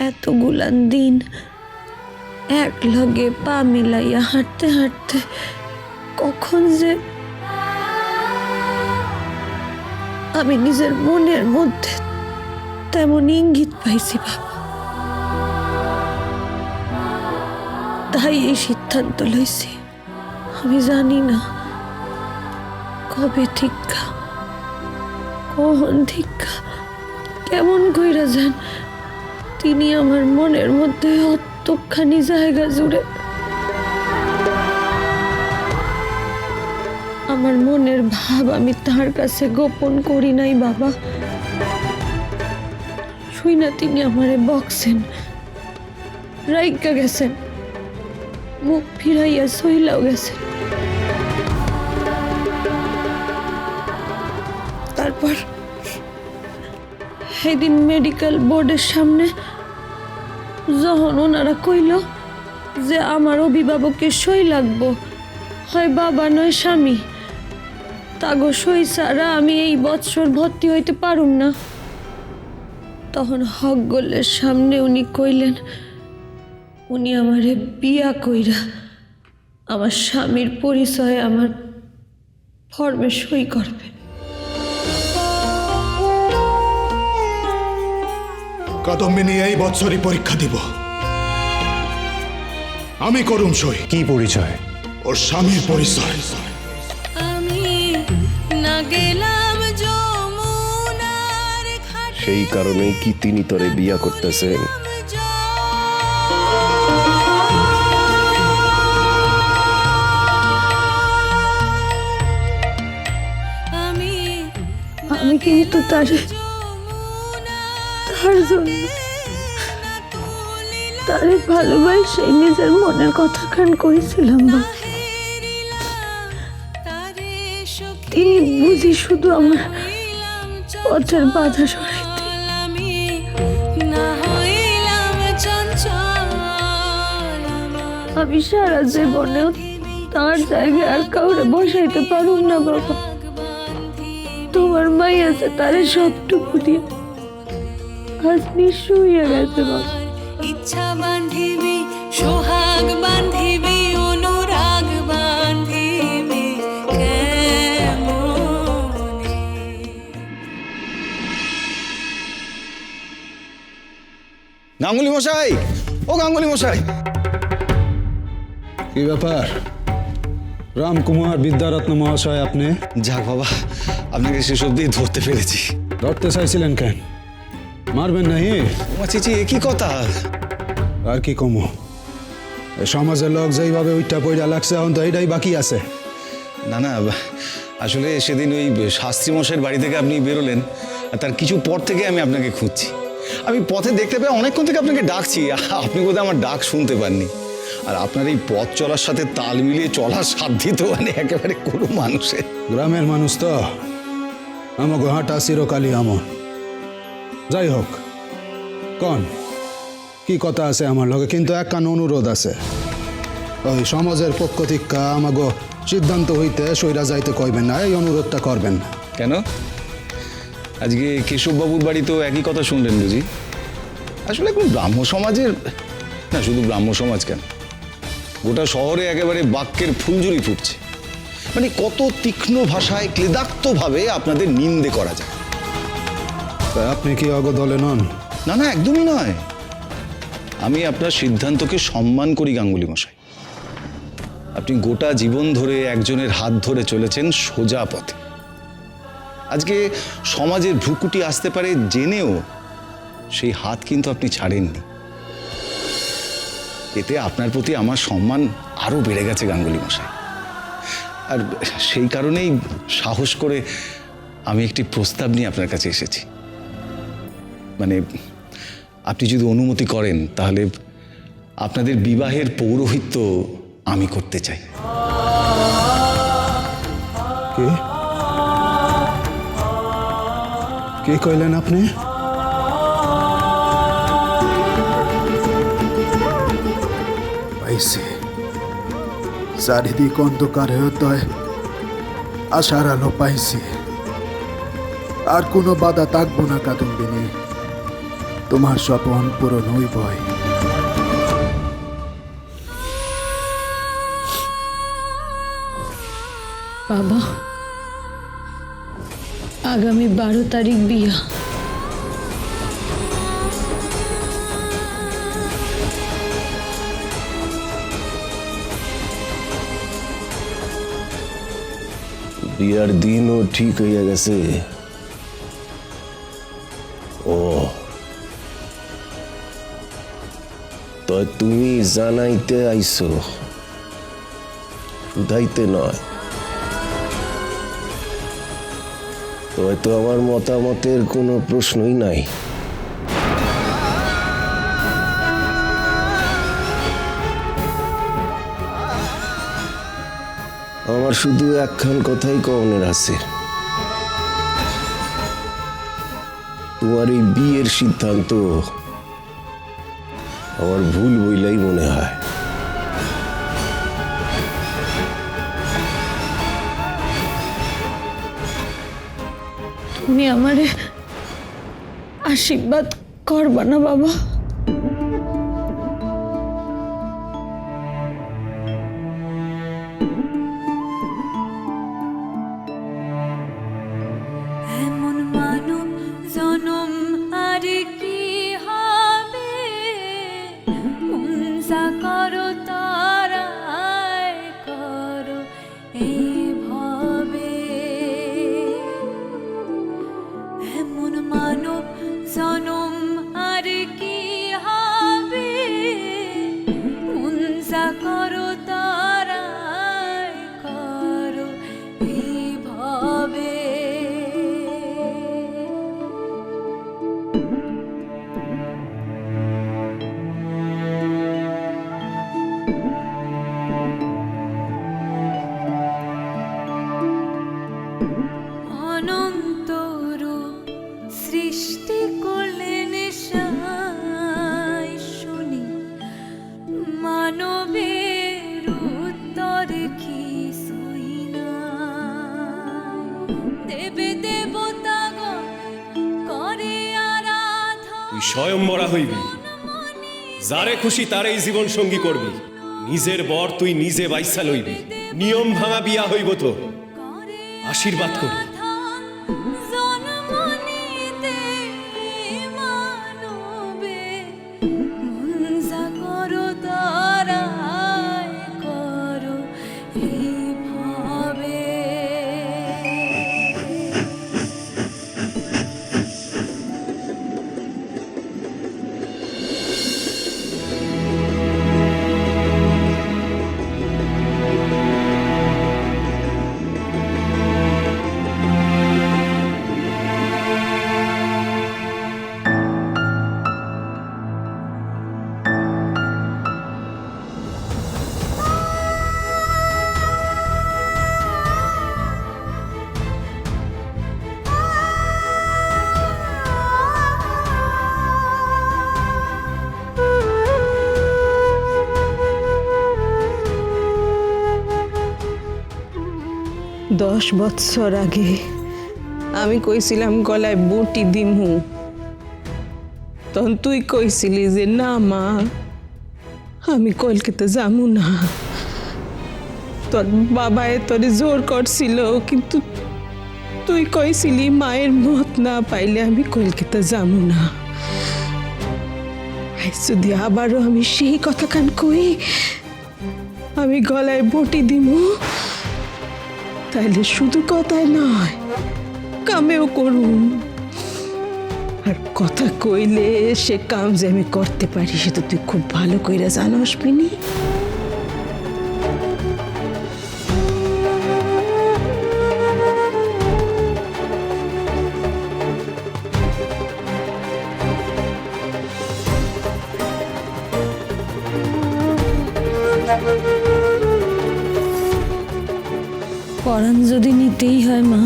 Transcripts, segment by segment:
এতগুলান দিন এক লগে পা মিলাইয়া হাঁটতে হাঁটতে কখন যে আমি নিজের মনের মধ্যে তেমন ইঙ্গিত পাইছি বাবা তাই এই সিদ্ধান্ত লইছি। আমি জানি না কবে ঠিকা কখন ঠিকা কেমন কইরা যান তিনি আমার মনের মধ্যে অতখানি জায়গা জুড়ে আমার মনের ভাব আমি তার কাছে গোপন করি নাই, বাবা। শুই না তিনি আমারে বকছেন, রাইকা গেছেন, মুখ ফিরাইয়া সইলাও গেছেন। তারপর সেদিন মেডিকেল বোর্ডের সামনে যখন ওনারা কইল যে আমার অভিভাবকের সই লাগবো। হয় বাবা নয় স্বামী। তাগো সই ছাড়া আমি এই বৎসর ভর্তি হইতে পারুম না। তখন হক সামনে উনি কইলেন, উনি আমারে বিয়া কইরা আমার স্বামীর পরিচয়ে আমার ফর্মে সই করবেন। কাদম্বিনী এই বছরই পরীক্ষা দিব। আমি করুম সই। কি পরিচয়? ওর স্বামীর পরিচয়। আমি না গেলাম যমুনার ঘাটে। সেই কারণেই কি তিনি তরে বিয়া করতেছেন আমি আমি কিন্তু তার তার জন্য। তারে ভালোবাসে নিজের মনের কথা খান কইছিলাম বা। তারে তিনি বুঝি শুধু আমার পথের বাধা সরাইতে না আমি সারা জীবনেও তার জায়গায় আর কাউরে বসাইতে পারুম না বাবা। তোমার মাই আছে তারে সবটুকু দিয়ে। আজ নিঃস্ব হইয়া গেছে বাবা ইচ্ছা বান্ধিবি সোহাগ বান্ধিবি অনুরাগ বান্ধিবি গাঙ্গুলি মশাই ও গাঙ্গুলি মশাই। কি ব্যাপার? রামকুমার বিদ্যারত্ন মহাশয় আপনি? যাক বাবা আপনাকে শেষ অব্দি ধরতে পেরেছি। ধরতে চাইছিলেন কেন? মারবেন নাহি তোমার চিচি একই কথা? আর কি কমো? সমাজের লোক যেইভাবে উইটা পইরা লাগছে এখন তো এইটাই বাকি আছে। না না আসলে সেদিন ওই শাস্ত্রী মশাইয়ের বাড়ি থেকে আপনি বেরোলেন তার কিছু পর থেকে আমি আপনাকে খুঁজছি। আমি পথে দেখতে পেয়ে অনেকক্ষণ থেকে আপনাকে ডাকছি আপনি বোধহয় আমার ডাক শুনতে পাননি। আর আপনার এই পথ চলার সাথে তাল মিলিয়ে চলার সাধ্যি তো মানে একেবারে কোনো মানুষের। গ্রামের মানুষ তো। আমাকে হাঁটা চিরকালই আমন যাই হোক কন, কি কথা আছে আমার লগে? কিন্তু একখান অনুরোধ আছে। ওই সমাজের পক্ষ থেকে আমাগো সিদ্ধান্ত হইতে সইরা যাইতে কইবেন না, এই অনুরোধটা করবেন। কেন? আজকে কেশববাবুর বাড়িতেও একই কথা শুনলেন বুঝি? আসলে এখন ব্রাহ্ম সমাজের না, শুধু ব্রাহ্ম সমাজ কেন? গোটা শহরে একেবারে বাক্যের ফুলঝুরি ফুটছে। মানে কত তীক্ষ্ণ ভাষায় ক্লেদাক্তভাবে আপনাদের নিন্দে করা যায়। তা আপনি কি অগ দলে নন? না না, একদমই নয়। আমি আপনার সিদ্ধান্তকে সম্মান করি, গাঙ্গুলি মশাই। আপনি গোটা জীবন ধরে একজনের হাত ধরে চলেছেন সোজা পথে। আজকে সমাজের ভ্রুকুটি আসতে পারে জেনেও সেই হাত কিন্তু আপনি ছাড়েননি। এতে আপনার প্রতি আমার সম্মান আরও বেড়ে গেছে, গাঙ্গুলি মশাই। আর সেই কারণেই সাহস করে আমি একটি প্রস্তাব নিয়ে আপনার কাছে এসেছি। মানে আপনি যদি অনুমতি করেন তাহলে আপনাদের বিবাহের পৌরোহিত্য আমি করতে চাই। কে? কি কইলেন আপনি? পাইছে। চারিদিক অন্ধকার হয়ে আশার আলো পাইছি। আর কোনো বাধা থাকব না কাদম্বিনী। তোমার স্বপন পূরণ হইবই। বাবা আগামী বারো তারিখ বিয়া। বিয়ার দিনও ঠিক হইয়া গেছে। তো তুমি জানাইতে আইছো। শুধাইতে নয়। তবে তো আমার মতামতের কোনো প্রশ্নই নাই। আমার শুধু একখান কথাই কমনের আছে। তোমার এই বিয়ের সিদ্ধান্ত আমার ভুল বইলাই মনে হয় তুমি আমারে আশীর্বাদ করবা না বাবা 봄 사과로 অনন্ত রূপ সৃষ্টি করলেন সাই শুনি। মানবের উত্তর কি দেবে দেবতাগণ করে আরাধনা। তুই হইবি। যারে খুশি তারেই জীবন সঙ্গী করবি। নিজের বর তুই নিজে বাইসা লইবি। নিয়ম ভাঙা বিয়া হইব তো। আশীর্বাদ করি Mm-hmm. দশ বৎসর আগে আমি কইছিলাম গলায় বটি দিমু। তখন তুই কইছিলি যে, না মা, আমি কলকাতা যামু না। তোর বাবায় তোরে জোর করছিল, কিন্তু তুই কইছিলি, মায়ের মত না পাইলে আমি কলকাতা যামু না। যদি আবারও আমি সেই কথা কান কই, আমি গলায় বটি দিমু। তাইলে শুধু কথায় নয়, কামেও করুন। আর কথা কইলে সে কাম যে আমি করতে পারি সে তো তুই খুব ভালো কইরা জানোস, পিনি। পরাণ যদি নিতেই হয় মা,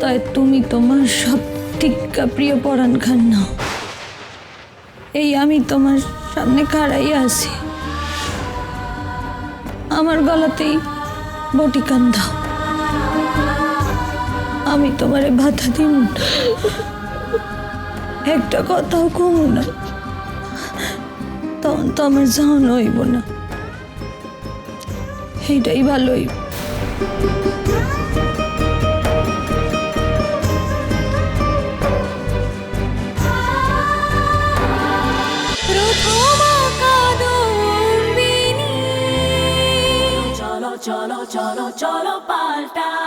তাই তুমি তোমার সব টিক্কা প্রিয় পরাণ খান নাও এই আমি তোমার সামনে খাড়াই আছি। আমার গলাতেই বটি দাও আমি তোমারে ভাতা দিন। একটা কথাও কমু না। তখন তো আমার যাওয়ানো হইব না। এইটাই ভালোই। চলো চলো চলো চলো পাল্টাই